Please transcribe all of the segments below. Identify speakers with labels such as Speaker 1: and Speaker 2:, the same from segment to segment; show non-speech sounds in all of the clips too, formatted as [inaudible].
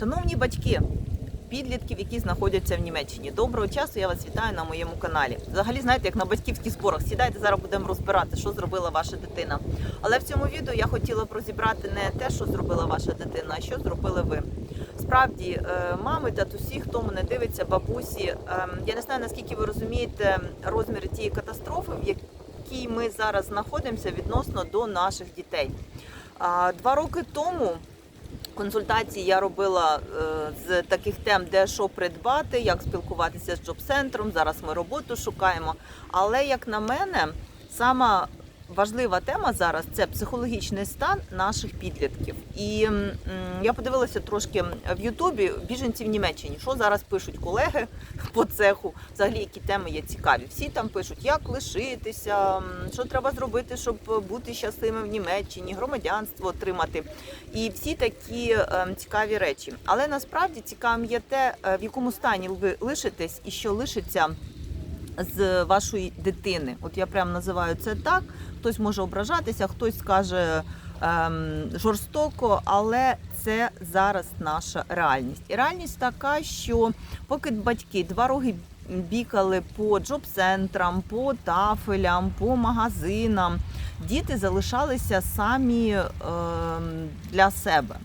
Speaker 1: Шановні батьки, підлітків, які знаходяться в Німеччині, доброго часу. Я вас вітаю на моєму каналі. Взагалі, знаєте, як на батьківських зборах. Сідайте зараз будемо розбирати, що зробила ваша дитина. Але в цьому відео я хотіла б розібрати не те, що зробила ваша дитина, а що зробили ви. Справді, е, мами, татусі, хто мене дивиться, бабусі. е, Я не знаю наскільки ви розумієте розміри тієї катастрофи, в якій ми зараз знаходимося відносно до наших дітей. Два роки тому консультації я робила е, з таких тем, де що придбати, як спілкуватися з джоб-центром. Зараз ми роботу шукаємо. Але як на мене, сама важлива тема зараз це психологічний стан наших підлітків. І я подивилася трошки в Ютубі біженці в Німеччині, що зараз пишуть колеги по цеху. Взагалі, які теми є цікаві. Всі там пишуть, як лишитися, що треба зробити, щоб бути щасливим в Німеччині, громадянство отримати. І всі такі е, цікаві речі. Але насправді цікавим є те, е, в якому стані ви лишитесь і що лишиться з вашої дитини. От я прям називаю це так. Хтось може ображатися, хтось скаже ем, жорстоко, але це зараз наша реальність. І реальність така, що поки батьки два роки бікали по джоб-центрам, по тафелям, по магазинам, діти залишалися самі ем, для себе.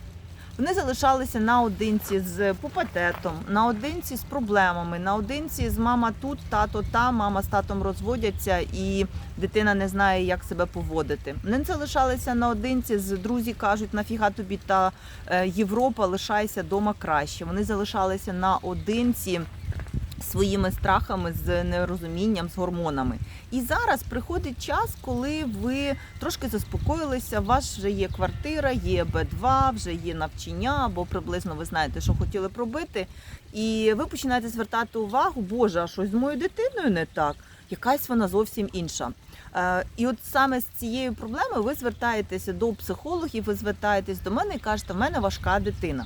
Speaker 1: Вони залишалися наодинці з пупатетом, наодинці з проблемами, наодинці з мама тут, тато там, мама з татом розводяться, і дитина не знає, як себе поводити. Вони залишалися наодинці з друзі, кажуть, нафіга тобі та е, Європа, лишайся дома краще. Вони залишалися наодинці своїми страхами, з нерозумінням, з гормонами. І зараз приходить час, коли ви трошки заспокоїлися. У вас вже є квартира, є Б2, вже є навчання, або приблизно ви знаєте, що хотіли б робити. І ви починаєте звертати увагу, Боже, а щось з моєю дитиною не так. Якась вона зовсім інша. Е, І от саме з цією проблемою ви звертаєтеся до психологів, ви звертаєтесь до мене і кажете, в мене важка дитина.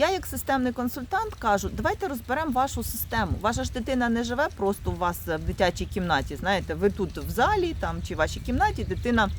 Speaker 1: Я, як системний консультант, кажу, давайте розберемо вашу систему. Ваша ж дитина не живе просто у вас в дитячій кімнаті. Знаєте, ви тут в залі там чи в вашій кімнаті, дитина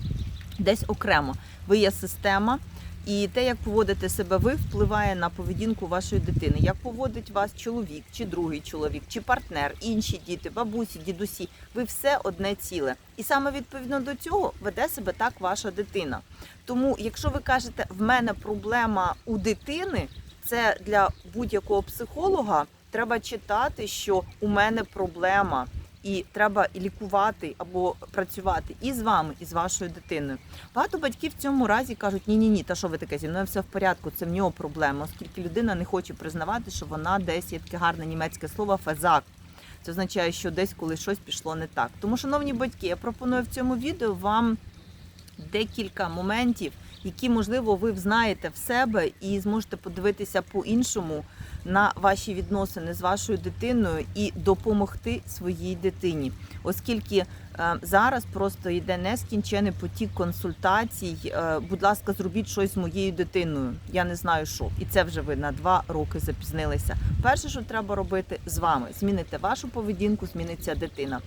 Speaker 1: десь окремо. Ви є система, і те, як поводите себе ви, впливає на поведінку вашої дитини. Як поводить вас чоловік, чи другий чоловік, чи партнер, інші діти, бабусі, дідусі. Ви все одне ціле. І саме відповідно до цього веде себе так ваша дитина. Тому, якщо ви кажете, в мене проблема у дитини, це для будь-якого психолога треба читати, що у мене проблема. І треба лікувати або працювати і з вами, і з вашою дитиною. Багато батьків в цьому разі кажуть: ні, ні, ні, та що ви таке зі мною все в порядку, це в нього проблема, оскільки людина не хоче признавати, що вона десь є таке гарне німецьке слово фезак. Це означає, що десь колись щось пішло не так. Тому, шановні батьки, я пропоную в цьому відео вам декілька моментів, які, можливо, ви знаєте в себе і зможете подивитися по-іншому на ваші відносини з вашою дитиною і допомогти своїй дитині, оскільки е, зараз просто йде нескінчений потік консультацій. Е, будь ласка, зробіть щось з моєю дитиною. Я не знаю, що, і це вже ви на два роки запізнилися. Перше, що треба робити з вами, змінити вашу поведінку, зміниться дитина.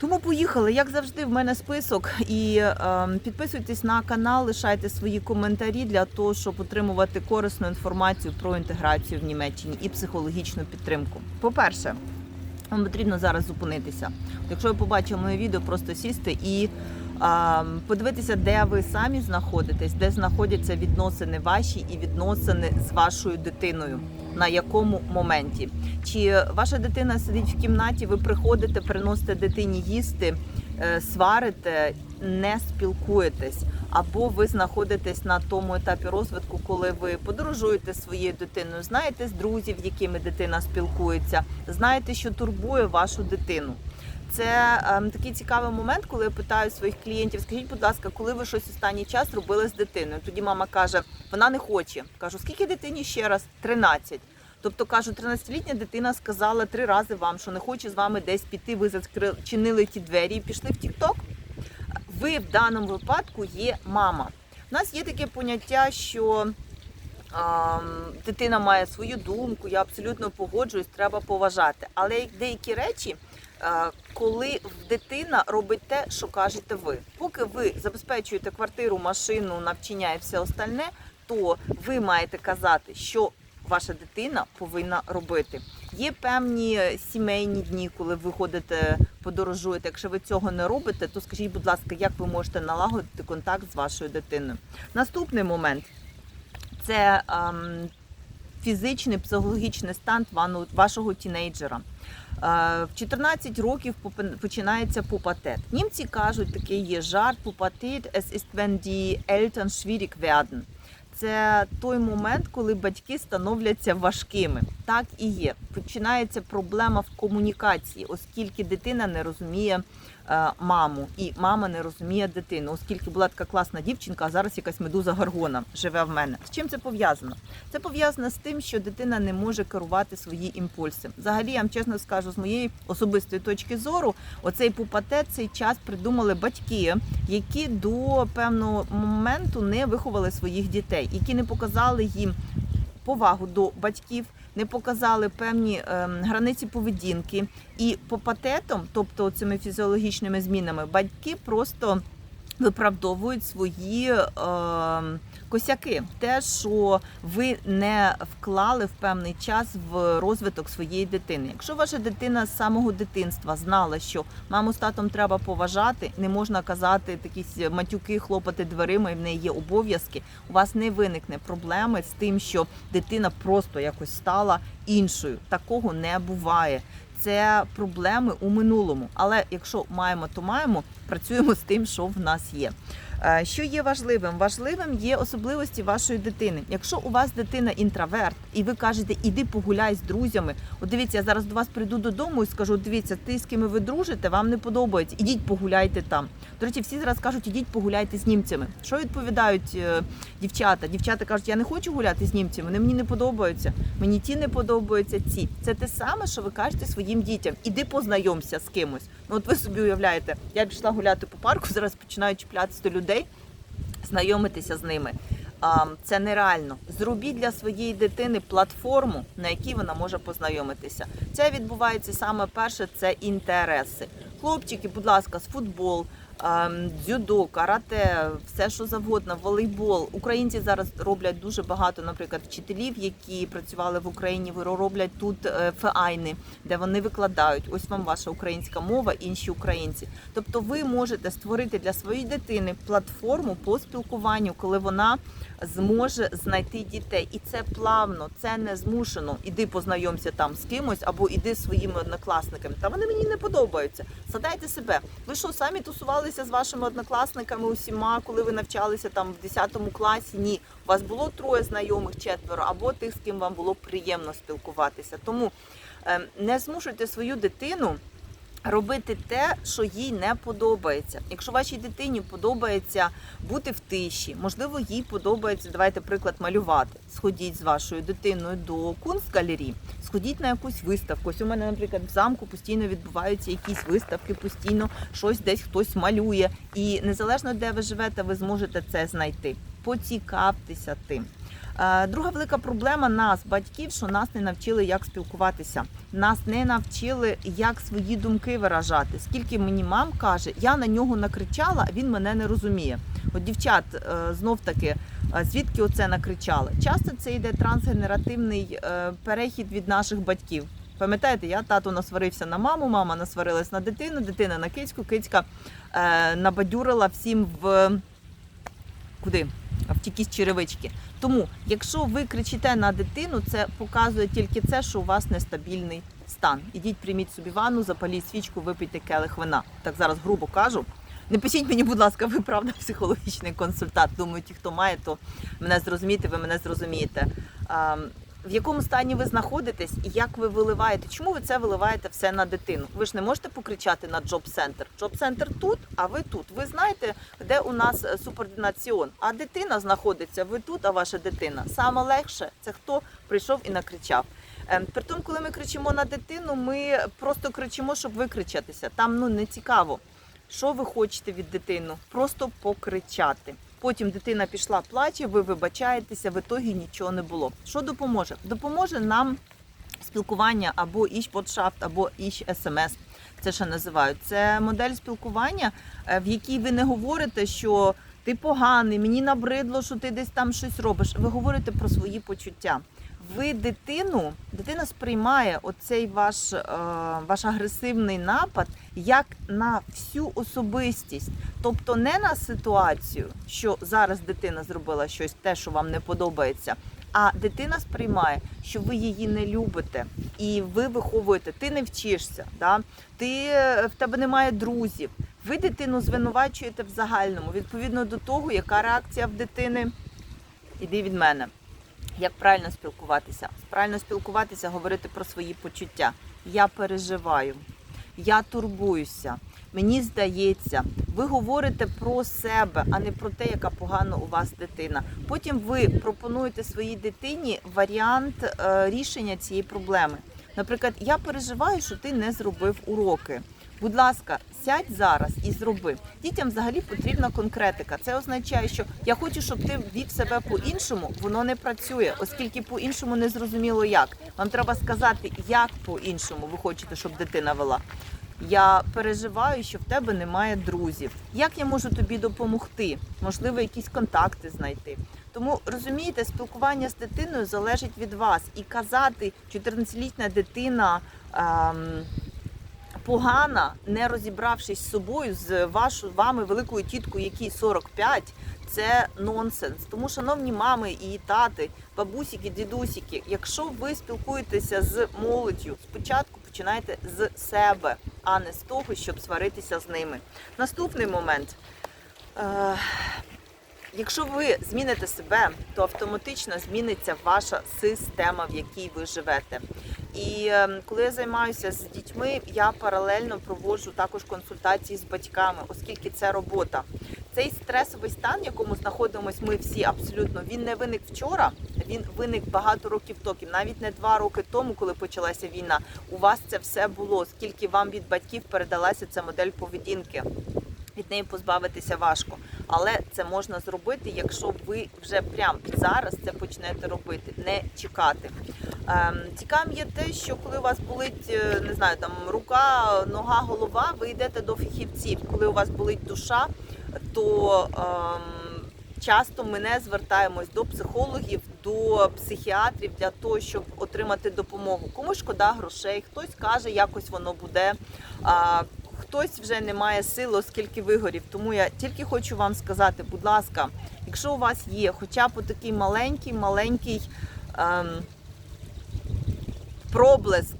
Speaker 1: Тому поїхали, як завжди, в мене список. І е, підписуйтесь на канал, лишайте свої коментарі для того, щоб отримувати корисну інформацію про інтеграцію в Німеччині і психологічну підтримку. По-перше, вам потрібно зараз зупинитися. Якщо ви побачили моє відео, просто сісти і е, подивитися, де ви самі знаходитесь, де знаходяться відносини ваші і відносини з вашою дитиною. На якому моменті? Чи ваша дитина сидить в кімнаті, ви приходите, приносите дитині їсти, е, сварите, не спілкуєтесь, або ви знаходитесь на тому етапі розвитку, коли ви подорожуєте своєю дитиною, знаєте з друзів, якими дитина спілкується, знаєте, що турбує вашу дитину. Це ем, такий цікавий момент, коли я питаю своїх клієнтів, скажіть, будь ласка, коли ви щось останній час робили з дитиною? Тоді мама каже, вона не хоче. Кажу, скільки дитині ще раз? 13. Тобто кажу, 13-літня дитина сказала три рази вам, що не хоче з вами десь піти. Ви зачинили ті двері і пішли в Тік-Ток. Ви в даному випадку є мама. У нас є таке поняття, що ем, дитина має свою думку, я абсолютно погоджуюсь, треба поважати. Але деякі речі, коли дитина робить те, що кажете ви. Поки ви забезпечуєте квартиру, машину, навчання і все остальне, то ви маєте казати, що ваша дитина повинна робити. Є певні е, сімейні дні, коли ви ходите, подорожуєте. Якщо ви цього не робите, то скажіть, будь ласка, як ви можете налагодити контакт з вашою дитиною? Наступний момент це ем, фізичний психологічний стан вашого тінейджера. Е, В 14 років починається пупатет. Німці кажуть, такий є жарт пупатет, es ist, wenn die Eltern schwierig werden. Це той момент, коли батьки становляться важкими. Так і є. Починається проблема в комунікації, оскільки дитина не розуміє маму, і мама не розуміє дитину, оскільки була така класна дівчинка, а зараз якась медуза Гаргона живе в мене. З чим це пов'язано? Це пов'язано з тим, що дитина не може керувати свої імпульси. Взагалі, я вам чесно скажу, з моєї особистої точки зору, оцей пупатет, цей час придумали батьки, які до певного моменту не виховали своїх дітей, які не показали їм повагу до батьків. Не показали певні ем, границі поведінки, і по патетам, тобто цими фізіологічними змінами, батьки просто виправдовують свої е, косяки. Те, що ви не вклали в певний час в розвиток своєї дитини. Якщо ваша дитина з самого дитинства знала, що маму з татом треба поважати, не можна казати якісь матюки, хлопати дверима, і в неї є обов'язки. У вас не виникне проблеми з тим, що дитина просто якось стала іншою. Такого не буває. Це проблеми у минулому. Але якщо маємо, то маємо. Працюємо з тим, що в нас є. Е, Що є важливим? Важливим є особливості вашої дитини. Якщо у вас дитина інтроверт, і ви кажете, іди погуляй з друзями. От дивіться, я зараз до вас прийду додому і скажу: дивіться, ти з ким ви дружите, вам не подобається. Ідіть погуляйте там. До речі, всі зараз кажуть, ідіть погуляйте з німцями. Що відповідають е, дівчата? Дівчата кажуть, я не хочу гуляти з німцями, вони мені не подобаються. Мені ті не подобаються ці. Це те саме, що ви кажете своїм дітям. Іди познайомся з кимось. Ну от ви собі уявляєте, я пішла гуляти по парку, [laughs] зараз починаю чіплятися до людей, знайомитися з ними. Це нереально. Зробіть для своєї дитини платформу, на якій вона може познайомитися. Це відбувається саме перше, це інтереси. Хлопчики, будь ласка, з футбол, дзюдо, карате, все що завгодно, волейбол. Українці зараз роблять дуже багато, наприклад, вчителів, які працювали в Україні, роблять тут е, феайни, де вони викладають. Ось вам ваша українська мова, інші українці. Тобто, ви можете створити для своєї дитини платформу по спілкуванню, коли вона зможе знайти дітей, і це плавно, це не змушено. Іди познайомся там з кимось або іди своїми однокласниками. Та вони мені не подобаються. Задайте себе. Ви що самі тусувалися з вашими однокласниками усіма, коли ви навчалися там в 10 класі? Ні, у вас було троє знайомих, четверо, або тих, з ким вам було приємно спілкуватися. Тому е, не змушуйте свою дитину. Робити те, що їй не подобається. Якщо вашій дитині подобається бути в тиші, можливо, їй подобається, давайте приклад малювати. Сходіть з вашою дитиною до кунстгалерії, сходіть на якусь виставку. Ось у мене, наприклад, в замку постійно відбуваються якісь виставки, постійно щось десь хтось малює. І незалежно де ви живете, ви зможете це знайти. Поцікавтеся тим. Е, Друга велика проблема нас, батьків, що нас не навчили, як спілкуватися. Нас не навчили, як свої думки виражати. Скільки мені мам каже, я на нього накричала, а він мене не розуміє. От дівчат е, знов таки, е, звідки оце накричали? Часто це йде трансгенеративний перехід від наших батьків. Пам'ятаєте, я тато насварився на маму, мама насварилась на дитину, дитина на кицьку, кицька набадюрила всім в куди? В якісь черевички. Тому, якщо ви кричите на дитину, це показує тільки це, що у вас нестабільний стан. Ідіть, прийміть собі ванну, запаліть свічку, випийте келих вина. Так зараз грубо кажу. Не пишіть мені, будь ласка, ви правда психологічний консультант. Думаю, ті, хто має, то мене зрозумієте, ви мене зрозумієте. В якому стані ви знаходитесь і як ви виливаєте? Чому ви це виливаєте все на дитину? Ви ж не можете покричати на джоб-центр. Джоб-центр тут, а ви тут. Ви знаєте, де у нас е, субординаціон. А дитина знаходиться, ви тут, а ваша дитина. Саме легше це хто прийшов і накричав. Ем, При тому, коли ми кричимо на дитину, ми просто кричимо, щоб викричатися. Там ну не цікаво. Що ви хочете від дитини? Просто покричати. Потім дитина пішла, плаче, ви вибачаєтеся, в ітогі нічого не було. Що допоможе? Допоможе нам спілкування або іщ подшафт, або іщ смс. Це ще називають. Це модель спілкування, е, в якій ви не говорите, що ти поганий, мені набридло, що ти десь там щось робиш. Ви говорите про свої почуття. Ви дитину, дитина сприймає оцей ваш, е, ваш агресивний напад як на всю особистість, тобто не на ситуацію, що зараз дитина зробила щось, те, що вам не подобається. А дитина сприймає, що ви її не любите, і ви виховуєте, ти не вчишся, да? ти, е, в тебе немає друзів. Ви дитину звинувачуєте в загальному, відповідно до того, яка реакція в дитини. Іди від мене. Як правильно спілкуватися? Правильно спілкуватися, говорити про свої почуття. Я переживаю, я турбуюся. Мені здається, ви говорите про себе, а не про те, яка погана у вас дитина. Потім ви пропонуєте своїй дитині варіант е, рішення цієї проблеми. Наприклад, я переживаю, що ти не зробив уроки. Будь ласка, сядь зараз і зроби. Дітям взагалі потрібна конкретика. Це означає, що я хочу, щоб ти вів себе по-іншому. Воно не працює, оскільки по-іншому не зрозуміло як. Вам треба сказати, як по-іншому ви хочете, щоб дитина вела. Я переживаю, що в тебе немає друзів. Як я можу тобі допомогти? Можливо, якісь контакти знайти. Тому розумієте, спілкування з дитиною залежить від вас. І казати, 14-літня дитина. Ем, погана, не розібравшись з собою, з вашою вами великою тіткою, якій 45, це нонсенс. Тому, шановні мами і тати, бабусіки, дідусіки, якщо ви спілкуєтеся з молоддю, спочатку починайте з себе, а не з того, щоб сваритися з ними. Наступний момент. Е, Якщо ви зміните себе, то автоматично зміниться ваша система, в якій ви живете. І е, коли я займаюся з дітьми, я паралельно проводжу також консультації з батьками, оскільки це робота. Цей стресовий стан, в якому знаходимося ми всі абсолютно, він не виник вчора, він виник багато років тому, навіть не два роки тому, коли почалася війна. У вас це все було, оскільки вам від батьків передалася ця модель поведінки. Від неї позбавитися важко, але це можна зробити, якщо ви вже прямо зараз це почнете робити, не чекати. Ем, цікавим є те, що коли у вас болить, е, не знаю, там рука, нога, голова, ви йдете до фахівців. Коли у вас болить душа, то ем, часто ми не звертаємось до психологів, до психіатрів для того, щоб отримати допомогу. Комусь шкода грошей, хтось каже, якось воно буде. А, Хтось вже не має сил, оскільки вигорів. Тому я тільки хочу вам сказати, будь ласка, якщо у вас є хоча б такий маленький, маленький ем, проблиск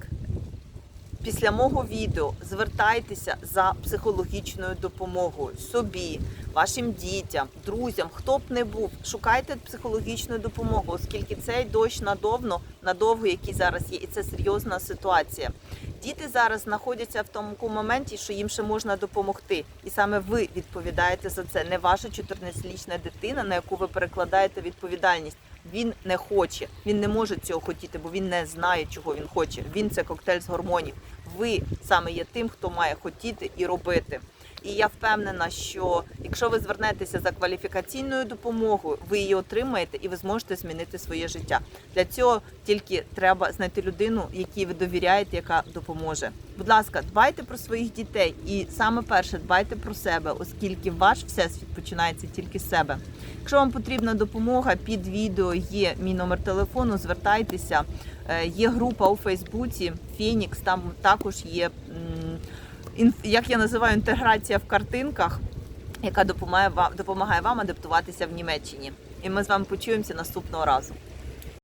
Speaker 1: після мого відео, звертайтеся за психологічною допомогою собі, вашим дітям, друзям, хто б не був, шукайте психологічну допомогу, оскільки цей дощ надовно, надовго, який зараз є, і це серйозна ситуація. Діти зараз знаходяться в тому моменті, що їм ще можна допомогти, і саме ви відповідаєте за це, не ваша 14-річна дитина, на яку ви перекладаєте відповідальність. Він не хоче, він не може цього хотіти, бо він не знає, чого він хоче. Він це коктейль з гормонів. Ви саме є тим, хто має хотіти і робити. І я впевнена, що якщо ви звернетеся за кваліфікаційною допомогою, ви її отримаєте і ви зможете змінити своє життя. Для цього тільки треба знайти людину, якій ви довіряєте, яка допоможе. Будь ласка, дбайте про своїх дітей, і саме перше дбайте про себе, оскільки ваш всесвіт починається тільки з себе. Якщо вам потрібна допомога, під відео є мій номер телефону. Звертайтеся. Е, Є група у Фейсбуці Фенікс. Там також є як я називаю інтеграція в картинках, яка допомагає вам допомагає вам адаптуватися в Німеччині. І ми з вами почуємося наступного разу.